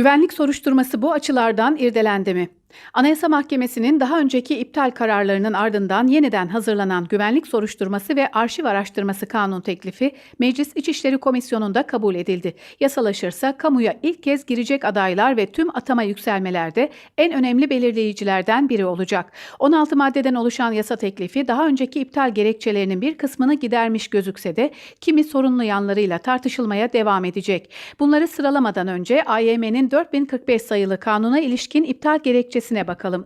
Güvenlik soruşturması bu açılardan irdelendi mi? Anayasa Mahkemesi'nin daha önceki iptal kararlarının ardından yeniden hazırlanan güvenlik soruşturması ve arşiv araştırması kanun teklifi Meclis İçişleri Komisyonu'nda kabul edildi. Yasalaşırsa kamuya ilk kez girecek adaylar ve tüm atama yükselmelerde en önemli belirleyicilerden biri olacak. 16 maddeden oluşan yasa teklifi daha önceki iptal gerekçelerinin bir kısmını gidermiş gözükse de kimi sorunlu yanlarıyla tartışılmaya devam edecek. Bunları sıralamadan önce AYM'nin 4045 sayılı kanuna ilişkin iptal gerekçesi gerekçesine bakalım.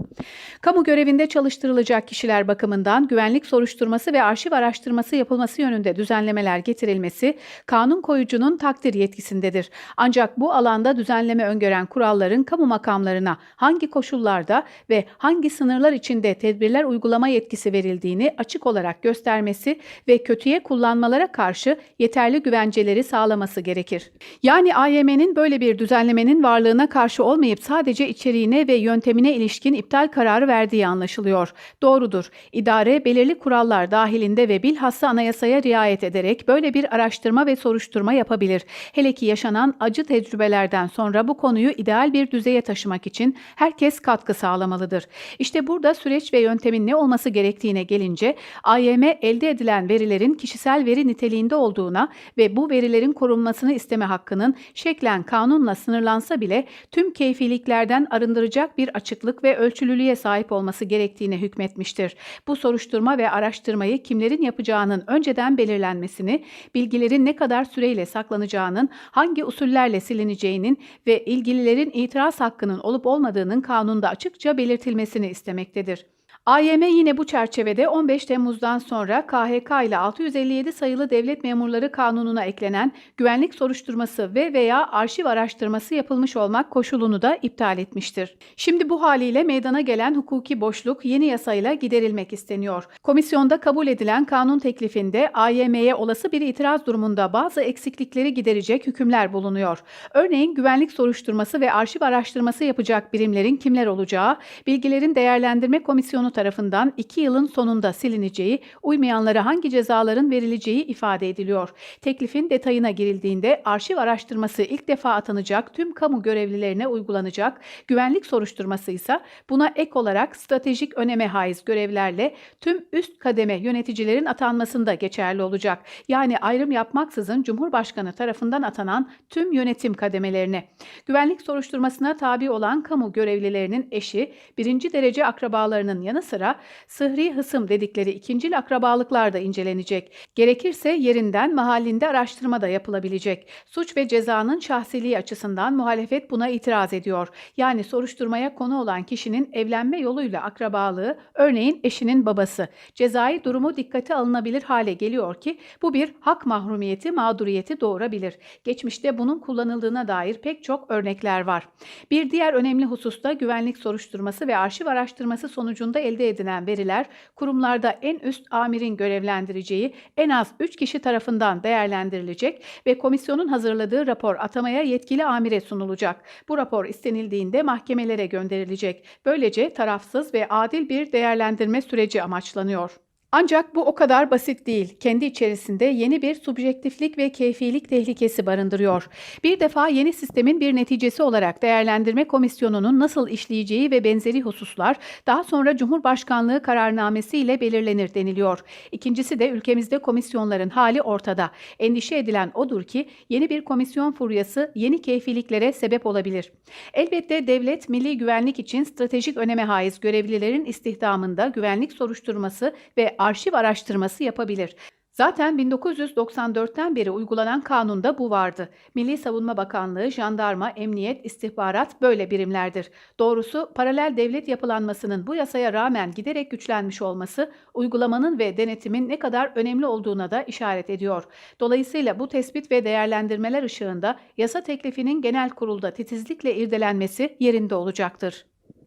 Kamu görevinde çalıştırılacak kişiler bakımından güvenlik soruşturması ve arşiv araştırması yapılması yönünde düzenlemeler getirilmesi kanun koyucunun takdir yetkisindedir. Ancak bu alanda düzenleme öngören kuralların kamu makamlarına hangi koşullarda ve hangi sınırlar içinde tedbirler uygulama yetkisi verildiğini açık olarak göstermesi ve kötüye kullanmalara karşı yeterli güvenceleri sağlaması gerekir. Yani AYM'nin böyle bir düzenlemenin varlığına karşı olmayıp sadece içeriğine ve yöntemine ilişkin iptal kararı verdiği anlaşılıyor. Doğrudur. İdare belirli kurallar dahilinde ve bilhassa anayasaya riayet ederek böyle bir araştırma ve soruşturma yapabilir. Hele ki yaşanan acı tecrübelerden sonra bu konuyu ideal bir düzeye taşımak için herkes katkı sağlamalıdır. İşte burada süreç ve yöntemin ne olması gerektiğine gelince AYM elde edilen verilerin kişisel veri niteliğinde olduğuna ve bu verilerin korunmasını isteme hakkının şeklen kanunla sınırlansa bile tüm keyfiliklerden arındıracak bir açıklık ve ölçülülüğe sahip olması gerektiğine hükmetmiştir. Bu soruşturma ve araştırmayı kimlerin yapacağının önceden belirlenmesini, bilgilerin ne kadar süreyle saklanacağının, hangi usullerle silineceğinin ve ilgililerin itiraz hakkının olup olmadığının kanunda açıkça belirtilmesini istemektedir. AYM yine bu çerçevede 15 Temmuz'dan sonra KHK ile 657 sayılı Devlet Memurları Kanunu'na eklenen güvenlik soruşturması ve veya arşiv araştırması yapılmış olmak koşulunu da iptal etmiştir. Şimdi bu haliyle meydana gelen hukuki boşluk yeni yasayla giderilmek isteniyor. Komisyonda kabul edilen kanun teklifinde AYM'ye olası bir itiraz durumunda bazı eksiklikleri giderecek hükümler bulunuyor. Örneğin güvenlik soruşturması ve arşiv araştırması yapacak birimlerin kimler olacağı, bilgilerin değerlendirme komisyonu tarafından 2 yılın sonunda silineceği, uymayanlara hangi cezaların verileceği ifade ediliyor. Teklifin detayına girildiğinde arşiv araştırması ilk defa atanacak tüm kamu görevlilerine uygulanacak, güvenlik soruşturması ise buna ek olarak stratejik öneme haiz görevlerle tüm üst kademe yöneticilerin atanmasında geçerli olacak. Yani ayrım yapmaksızın Cumhurbaşkanı tarafından atanan tüm yönetim kademelerine. Güvenlik soruşturmasına tabi olan kamu görevlilerinin eşi, birinci derece akrabalarının yanı sıra sıhri hısım dedikleri ikincil akrabalıklar da incelenecek. Gerekirse yerinden mahallinde araştırma da yapılabilecek. Suç ve cezanın şahsiliği açısından muhalefet buna itiraz ediyor. Yani soruşturmaya konu olan kişinin evlenme yoluyla akrabalığı, örneğin eşinin babası. Cezai durumu dikkate alınabilir hale geliyor ki bu bir hak mahrumiyeti, mağduriyeti doğurabilir. Geçmişte bunun kullanıldığına dair pek çok örnekler var. Bir diğer önemli hususta güvenlik soruşturması ve arşiv araştırması sonucunda elde edilen veriler kurumlarda en üst amirin görevlendireceği en az 3 kişi tarafından değerlendirilecek ve komisyonun hazırladığı rapor atamaya yetkili amire sunulacak. Bu rapor istenildiğinde mahkemelere gönderilecek. Böylece tarafsız ve adil bir değerlendirme süreci amaçlanıyor. Ancak bu o kadar basit değil. Kendi içerisinde yeni bir subjektiflik ve keyfilik tehlikesi barındırıyor. Bir defa yeni sistemin bir neticesi olarak değerlendirme komisyonunun nasıl işleyeceği ve benzeri hususlar daha sonra Cumhurbaşkanlığı kararnamesi ile belirlenir deniliyor. İkincisi de ülkemizde komisyonların hali ortada. Endişe edilen odur ki yeni bir komisyon furyası yeni keyfiliklere sebep olabilir. Elbette devlet milli güvenlik için stratejik öneme haiz görevlilerin istihdamında güvenlik soruşturması ve arşiv araştırması yapabilir. Zaten 1994'ten beri uygulanan kanunda bu vardı. Milli Savunma Bakanlığı, jandarma, emniyet, istihbarat böyle birimlerdir. Doğrusu paralel devlet yapılanmasının bu yasaya rağmen giderek güçlenmiş olması, uygulamanın ve denetimin ne kadar önemli olduğuna da işaret ediyor. Dolayısıyla bu tespit ve değerlendirmeler ışığında yasa teklifinin genel kurulda titizlikle irdelenmesi yerinde olacaktır.